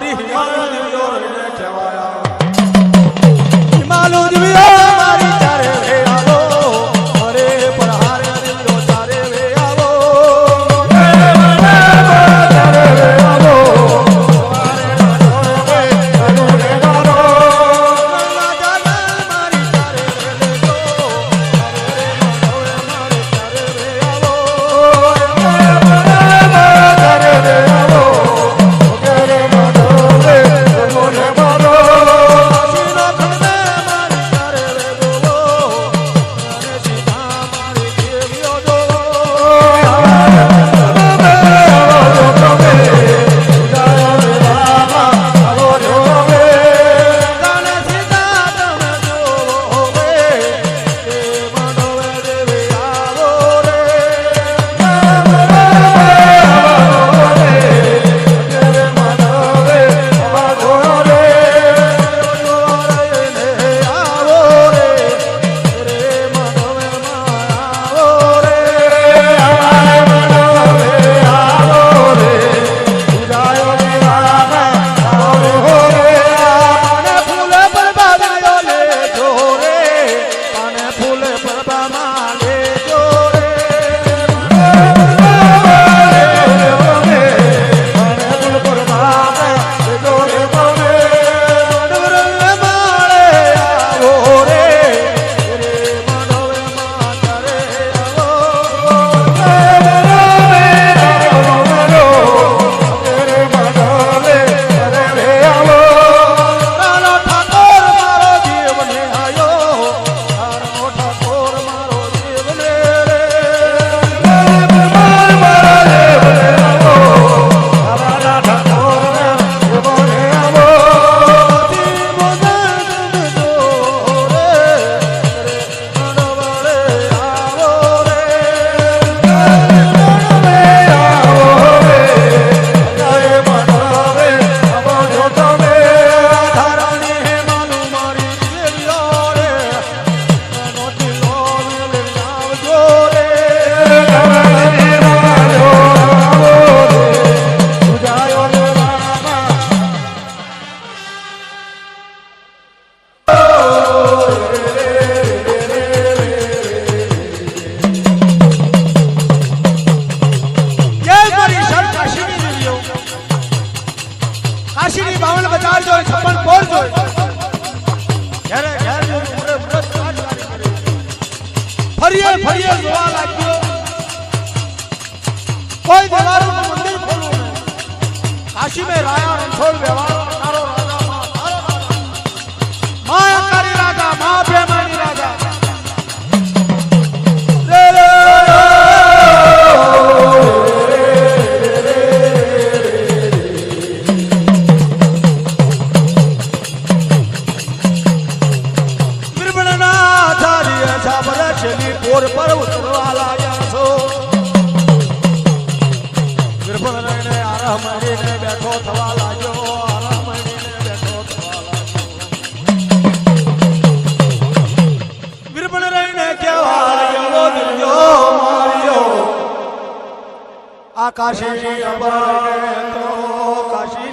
મારી હિમાલય આ કાશી કાશી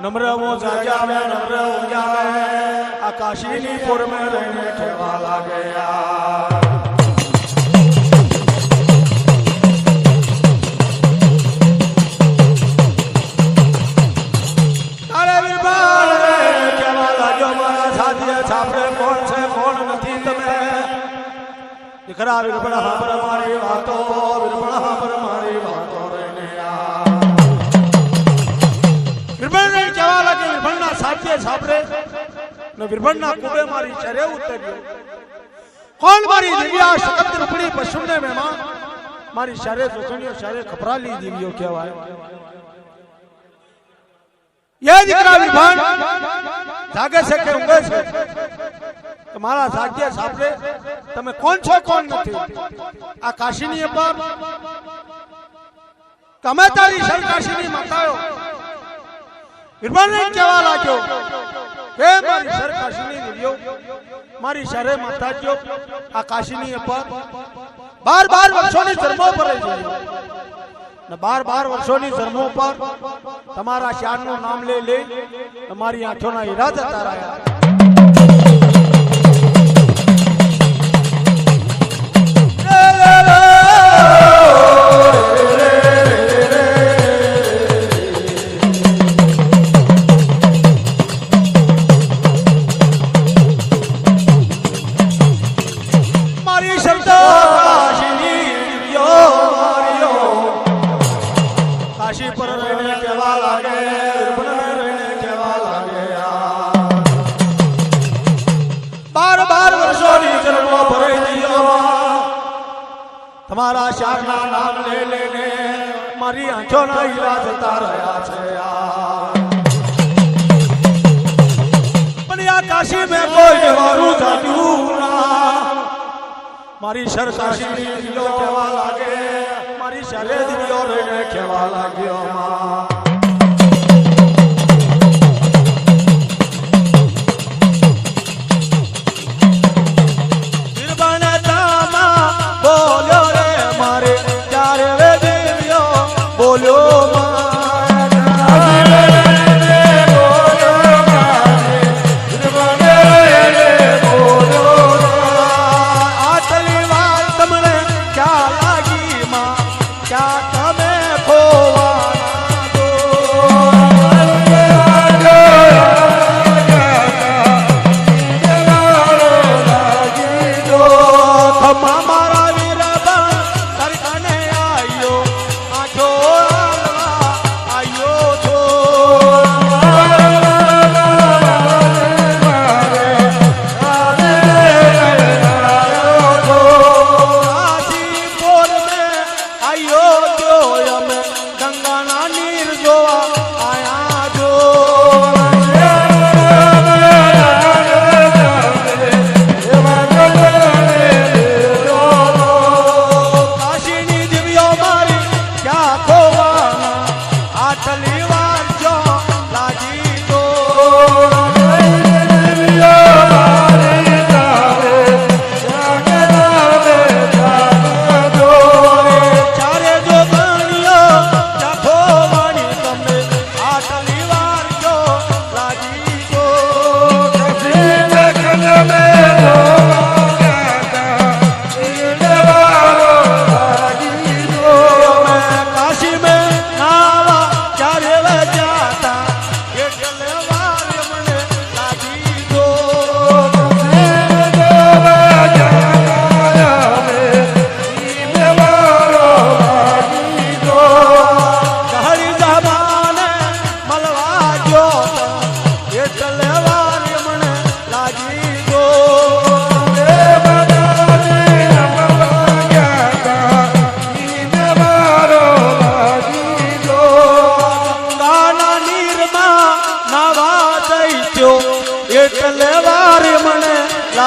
નમ્ર હું જાગ્યા નમ્ર હું જાવે આ કાશીની પુર મેં રહીને કેવા લાગે ખરા વિરપણા પરમારી વાતો વિરપણા પરમારી વાતો વિરભણને કહેવા લાગે વિરભણના સાથે સાંભળે ને વિરભણના કુબે મારી ચરે ઉતર્યો કોણ મારી દિવ્યા સખત રૂપડી પશુને મહેમાન મારી શરે જોખણીઓ શરે ખપરાલી દિવ્યો કહેવાય એ દીકરા વિરભણ જાગે છે કે ઊંઘે મારા સાધ્ય સાંભળે તમે કોણ છો, કોણ નથી? આ કાશીની અબ્બા તમે તારી શર કાશીની માતાઓ. વિરભાનને કહેવા લાગ્યો, હે મારી શર કાશીની દીવીઓ, મારી શરે માતાજીઓ, આ કાશીની અબ્બા બાર બાર વર્ષોની ધર્મો પર ને બાર બાર વર્ષોની ધર્મો પર તમારા શ્યારનું નામ લઈ લઈ તમારી આંખોના ઈરાદા જતા તમારા શારના નામ લે લેને મારી આંખોના હીરા જતા રહ્યા છે. પણ આ કાશી મેં કોઈ જવાનું જાણ્યું ના. મારી શર કાશીની દિલો કહેવા લાગે? મારી શરે દિલો રહીને કહેવા લાગ્યો, માં?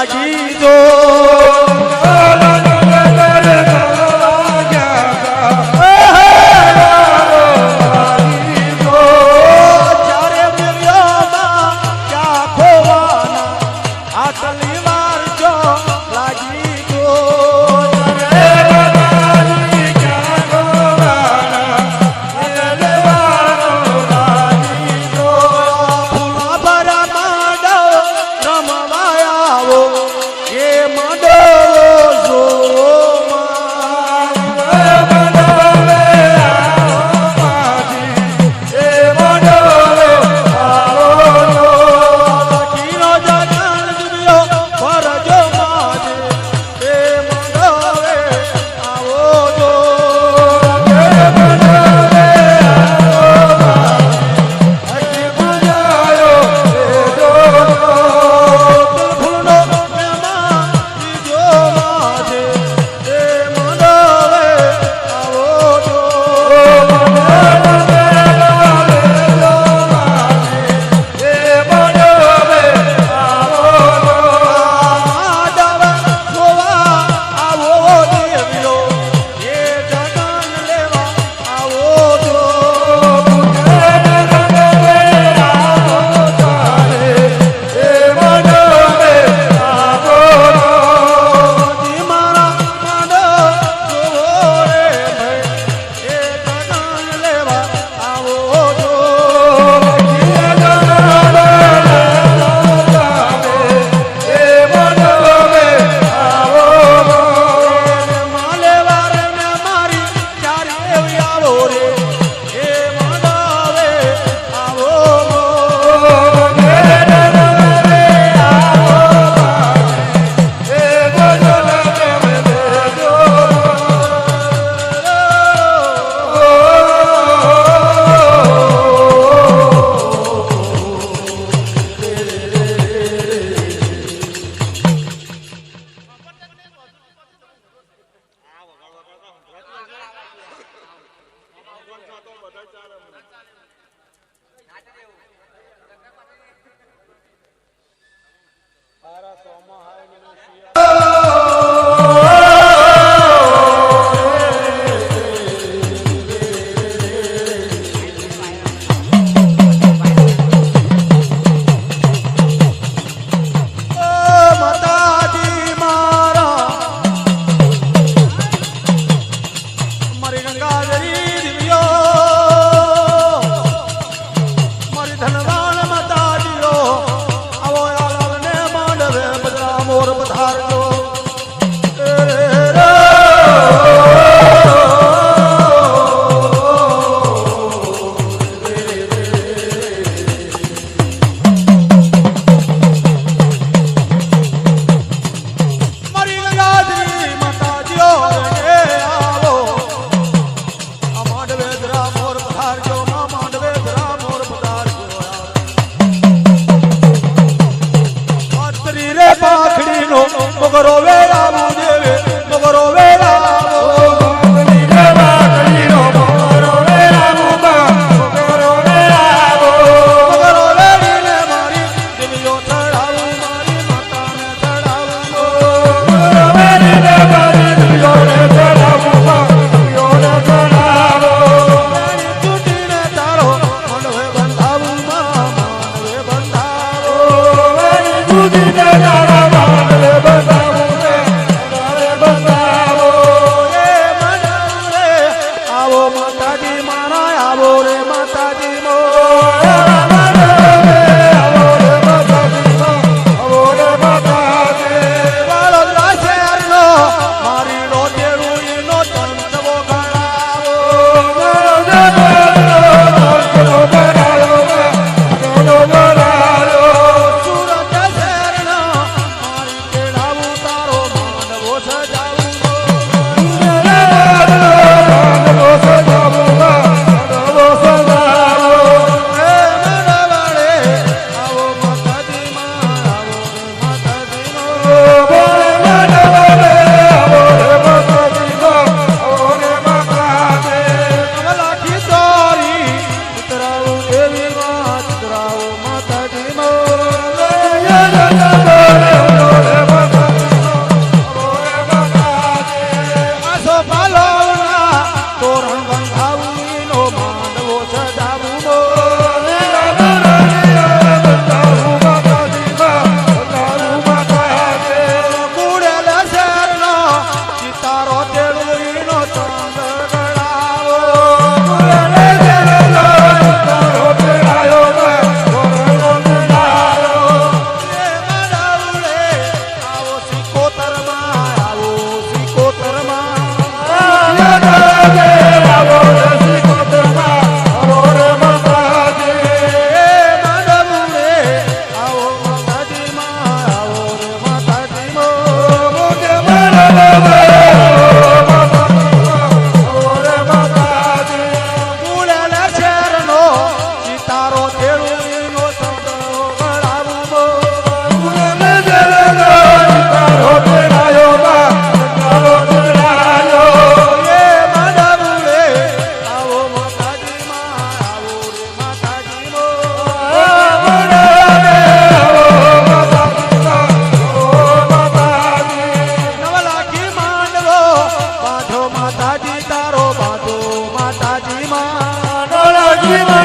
લાગી જો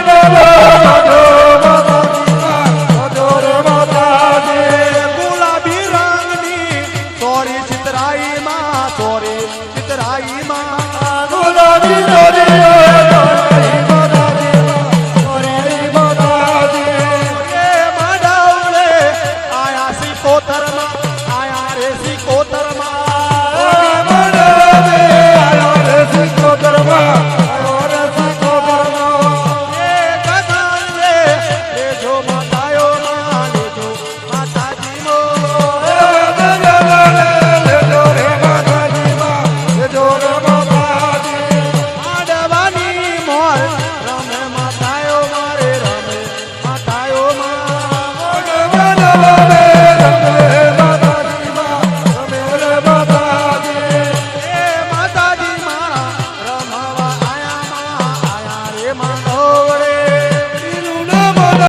বলো